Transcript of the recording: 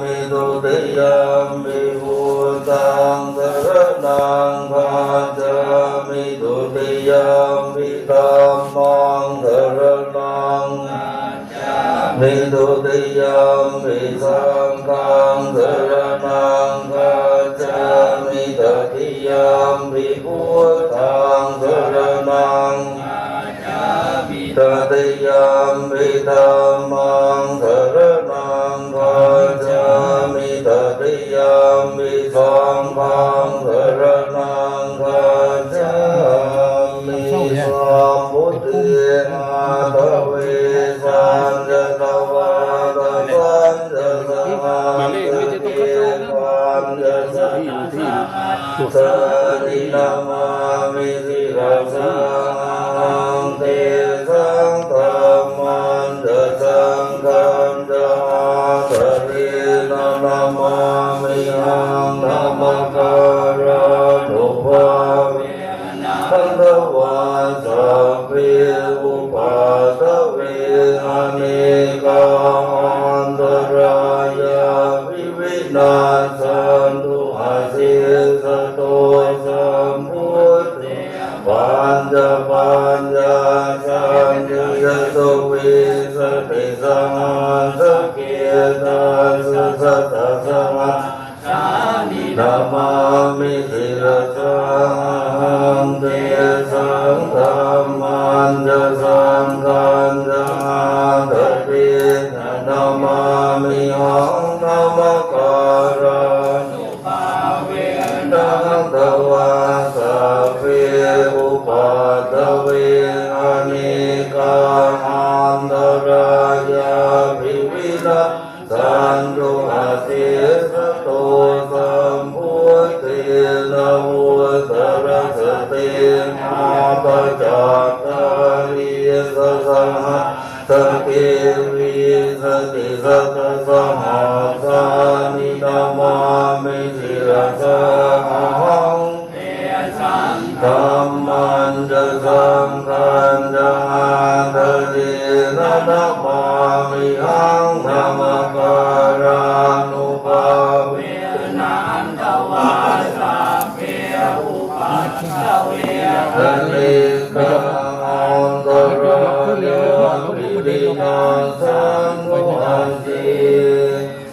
มิตุติยามปิพุทธังสรณังคาจามิตุติยามิธัมมังสรณังมิตุติยามิสังฆังสรณังคาจามิตุติยามปิพุทธังสรณังตติยามิธรรมังสร สตินามามิสิรสังเตสังธรรมันจะสังฆันจะสรินานามามิหังนามการานุภาเวทันตวาสัพเพอุปัสสเวอเนกาอันตรายาวิวินาสันตุอาเสส ปัญญาสัญญยโตวิสติสังสเกตาสุสัตตสัมมานามามิสิรสังเตสังธรรมันจะสังขันจะตตินามามิหังนามการานุภาเวนัง สันตุอาเสสโตสัมพุทเทนะโมสรสเตมาปะจัตตาริสสหะสเกวิสติสัตสหะสานินามามิสิรสังธรรมันจะสังขันจะอา Kalika Antarang Vidinasa